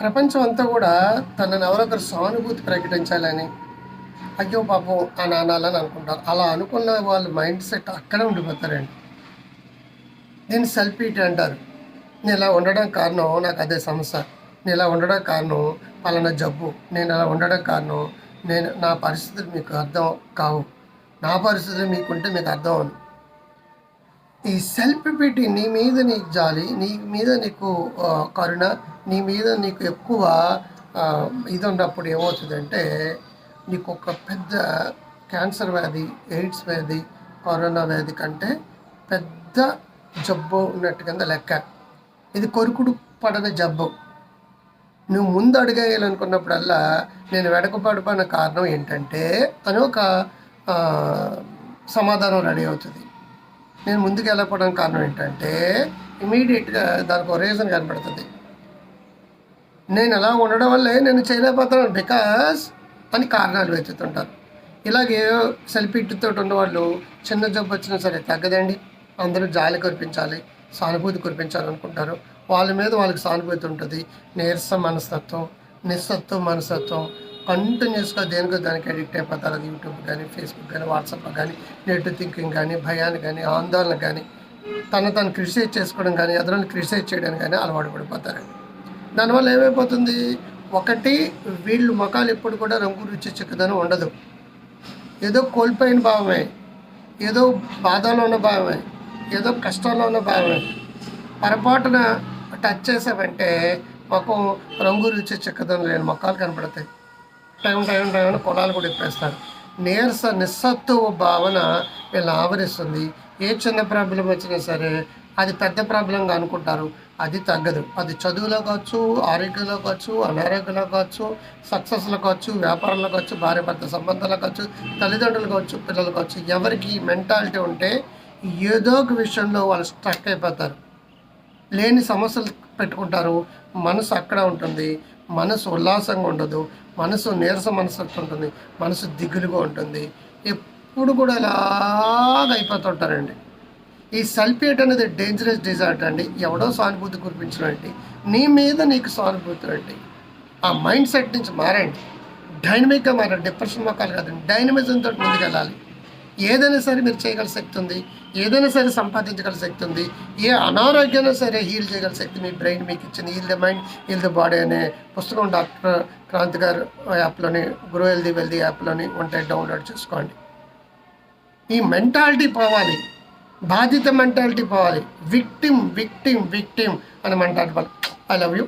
ప్రపంచం అంతా కూడా తనని ఎవరొకరు సానుభూతి ప్రకటించాలని అయ్యో పాపం అని అనాలని అనుకుంటారు. అలా అనుకున్న వాళ్ళ మైండ్ సెట్ అక్కడే ఉండిపోతారండి. దీన్ని సెల్ఫీట్ అంటారు. నేను ఇలా ఉండడం కారణం నాకు అదే సమస్య. నేను ఇలా ఉండడం కారణం పలానా జబ్బు. నేను ఇలా ఉండడం కారణం నేను నా పరిస్థితులు మీకు అర్థం కావు. నా పరిస్థితులు మీకుంటే మీకు అర్థం అవును ఈ సెల్ఫ్ పెట్టి నీ మీద నీకు జాలి నీ మీద నీకు కరుణ నీ మీద నీకు ఎక్కువ ఇది ఉన్నప్పుడు ఏమవుతుందంటే నీకు ఒక పెద్ద క్యాన్సర్ వ్యాధి ఎయిడ్స్ వ్యాధి కరోనా వ్యాధి కంటే పెద్ద జబ్బు ఉన్నట్టు కింద లెక్క. ఇది కొరుకుడు పడని జబ్బు. నువ్వు ముందు అడిగేయాలనుకున్నప్పుడల్లా నేను వెడకపడిపోయిన కారణం ఏంటంటే అని ఒక సమాధానం రెడీ అవుతుంది. నేను ముందుకు వెళ్ళకపోవడానికి కారణం ఏంటంటే ఇమీడియట్గా దానికి ఒక రీజన్ కనపడుతుంది. నేను అలా ఉండడం వల్లే నేను చేయలేకపోతున్నాను బికాస్ అని కారణాలు వెతుకుతుంటారు. ఇలాగే సెల్ఫీట్తో ఉన్నవాళ్ళు చిన్న జబ్బు వచ్చినా సరే తగ్గదండి. అందరూ జాలి కురిపించాలి సానుభూతి కురిపించాలి అనుకుంటారు వాళ్ళ మీద వాళ్ళకి సానుభూతి ఉంటుంది. నీరస మనస్తత్వం నిస్సత్వం మనస్తత్వం కంటిన్యూస్గా దేనికో దానికి అడిక్ట్ అయిపోతారు అది యూట్యూబ్ కానీ ఫేస్బుక్ కానీ వాట్సాప్ కానీ నెట్ థింకింగ్ కానీ భయాన్ని కానీ ఆందోళన కానీ తను తను క్రిటిసైజ్ చేసుకోవడం కానీ ఎదురుని క్రిటిసైజ్ చేయడం కానీ అలవాటు పడిపోతారండి. దానివల్ల ఏమైపోతుంది? ఒకటి వీళ్ళు ముఖాలు ఎప్పుడు కూడా రంగు రుచి చిక్కదనం ఉండదు. ఏదో కోల్పోయిన భావమే. ఏదో బాధలో ఉన్న భావమే. ఏదో కష్టంలో ఉన్న భావమే. పొరపాటున టచ్ చేసామంటే మాకు రంగు రుచి చిక్కదనం లేని మొక్కలు కనపడతాయి. టైం టైం టైం అని పొలాలు కూడా ఇప్పేస్తారు. నీరస నిస్సత్తువ భావన వీళ్ళు ఆవరిస్తుంది. ఏ చిన్న ప్రాబ్లం వచ్చినా సరే అది పెద్ద ప్రాబ్లంగా అనుకుంటారు. అది తగ్గదు. అది చదువులో కావచ్చు ఆరోగ్యంలో కావచ్చు అనారోగ్యంలో కావచ్చు సక్సెస్లో కావచ్చు వ్యాపారంలో కావచ్చు భార్య భర్త సంబంధాలు కావచ్చు తల్లిదండ్రులు కావచ్చు పిల్లలు కావచ్చు ఎవరికి మెంటాలిటీ ఉంటే ఏదో ఒక విషయంలో వాళ్ళు స్ట్రక్ అయిపోతారు. లేని సమస్యలు పెట్టుకుంటారు. మనసు అక్కడ ఉంటుంది. మనసు ఉల్లాసంగా ఉండదు మనసు నీరస మనసు ఉంటుంది మనసు దిగులుగా ఉంటుంది. ఎప్పుడు కూడా ఇలాగ అయిపోతుంటారండి ఈ సల్ఫేట్ అనేది డేంజరస్ డిజార్ట్ అండి. ఎవడో సానుభూతి కురిపించడం నీ మీద నీకు సానుభూతి అండి ఆ మైండ్ సెట్ నుంచి మారండి. డైనమిక్గా మారండి డిప్రెషన్ మొక్కలు కాదండి. డైనమిజంతో ముందుకెళ్ళాలి. ఏదైనా సరే మీరు చేయగల శక్తి ఉంది. ఏదైనా సరే సంపాదించగల శక్తి ఉంది. ఏ అనారోగ్యమైనా సరే హీల్ చేయగల శక్తి మీ బ్రెయిన్ మీకు ఇచ్చింది. Heal the mind heal the body అనే పుస్తకం డాక్టర్ క్రాంతి గారు యాప్లోని గురు హెల్దీ వెల్దీ యాప్లోని ఉంటాయి డౌన్లోడ్ చేసుకోండి. ఈ మెంటాలిటీ పోవాలి. బాధిత మెంటాలిటీ పోవాలి. విక్టిమ్ విక్టిమ్ విక్టిమ్ అని మెంటాలిటీ పోవాలి ఐ లవ్ యూ